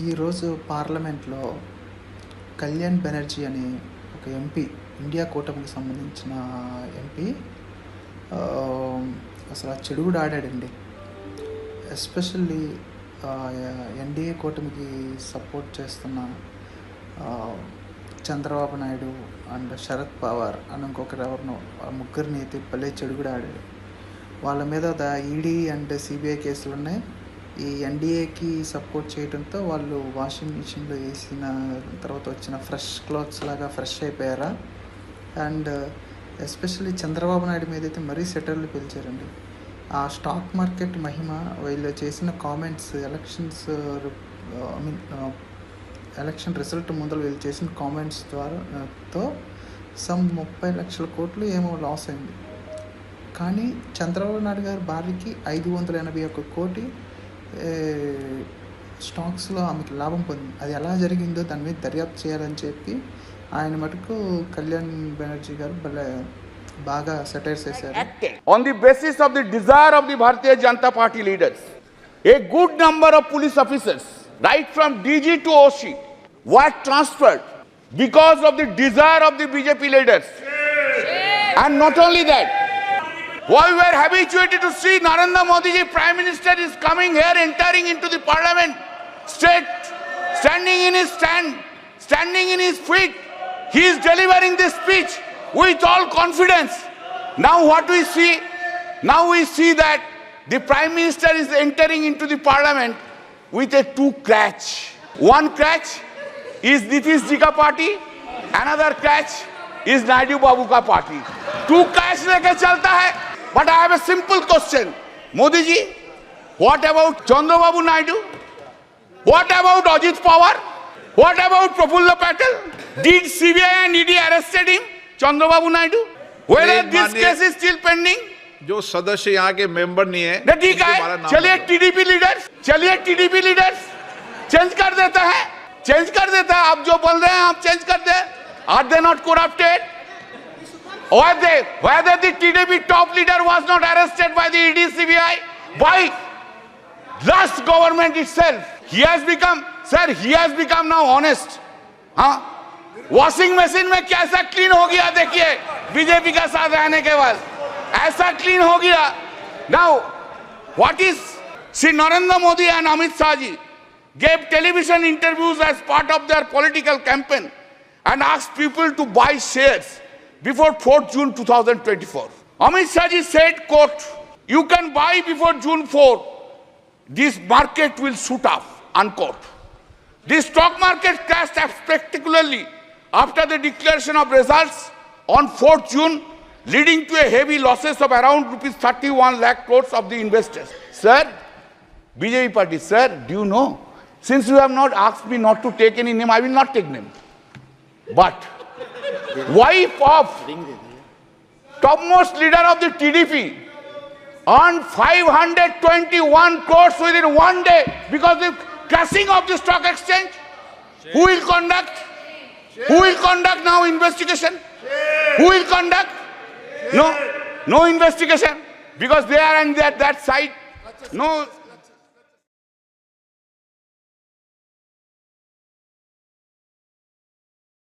ఈరోజు పార్లమెంట్లో కళ్యాణ్ బెనర్జీ అనే ఒక ఎంపీ ఇండియా కూటమికి సంబంధించిన ఎంపీ అసలు ఆ చెడుగుడు ఆడాడండి. ఎస్పెషల్లీ ఎన్డీఏ కూటమికి సపోర్ట్ చేస్తున్న చంద్రబాబు నాయుడు అండ్ శరద్ పవార్ అని ఇంకొకరు ఎవరినో ఆ ముగ్గురిని అయితే భలే చెడుగుడు ఆడాడు. వాళ్ళ మీద ఈడీ అండ్ సిబిఐ కేసులు ఉన్నాయి ఈ ఎన్డీఏకి సపోర్ట్ చేయడంతో వాళ్ళు వాషింగ్ మిషన్లో వేసిన తర్వాత వచ్చిన ఫ్రెష్ క్లాత్స్ లాగా ఫ్రెష్ అయిపోయారా? అండ్ ఎస్పెషల్లీ చంద్రబాబు నాయుడు మీద అయితే మరీ సెటర్లు పిలిచారండి. ఆ స్టాక్ మార్కెట్ మహిమ వీళ్ళు చేసిన comments elections I mean election result ముందర వీళ్ళు చేసిన కామెంట్స్ ద్వారా తో సమ్ ముప్పై లక్షల కోట్లు ఏమో లాస్ అయింది. కానీ చంద్రబాబు నాయుడు గారి భార్యకి ఐదు వందల ఎనభై ఒక్క కోటి స్టాక్స్లో ఆమెకి లాభం పొంది అది ఎలా జరిగిందో దాని మీద దర్యాప్తు చేయాలని చెప్పి ఆయన మటుకు కళ్యాణ్ బెనర్జీ గారు భలే బాగా సెటైర్స్ చేశారు. On the basis of the desire of the Bharatiya Janata Party leaders a good number of police officers right from DG to OC what transferred because of the desire of the BJP leaders and not only that Why we are habituated to see Narendra Modi ji, Prime Minister, is coming here, entering into the parliament, straight, standing in his stand, standing in his feet. He is delivering this speech with all confidence. Now what we see? Now we see that the Prime Minister is entering into the parliament with a two crutch. One crutch is Nitish ji party, another crutch is Naidu Babu ka party. Two crutch leke chalta But I have a simple question. Modi ji, what about Chandrababu Naidu? What about Ajit Pawar? What about Prafulla Patel? Did CBI and ED arrested him, Chandrababu Naidu? Whether नहीं, this case is still pending? जो सदस्य यहाँ के member नहीं है ठीक है चलिए। टीडीपी लीडर्स चलिए टीडीपी लीडर्स चेंज कर देता है चेंज कर देता है आप जो बोल रहे हैं आप चेंज कर दे are they not corrupted Why they whether the TDP top leader was not arrested by the E ED CBI by last government itself he has become sir he has become now honest हाँ washing machine में कैसा clean हो गया देखिए BJP का साथ रहने के बाद ऐसा क्लीन हो गया now what is Shri Narendra Modi and Amit Shah ji gave television interviews as part of their political campaign and asked people to buy shares before 4th June 2024. Amit Shah ji said, quote, you can buy before June 4. This market will shoot up, unquote. The stock market crashed spectacularly after the declaration of results on 4th June, leading to a heavy losses of around rupees 31 lakh crores of the investors. Sir, BJP party, sir, do you know? Since you have not asked me not to take any name, I will not take name. But wife of topmost leader of the TDP earned 521 crores within one day because of crashing of the stock exchange. Who will conduct? Who will conduct now investigation? Who will conduct? No, no investigation because they are on that, that side. No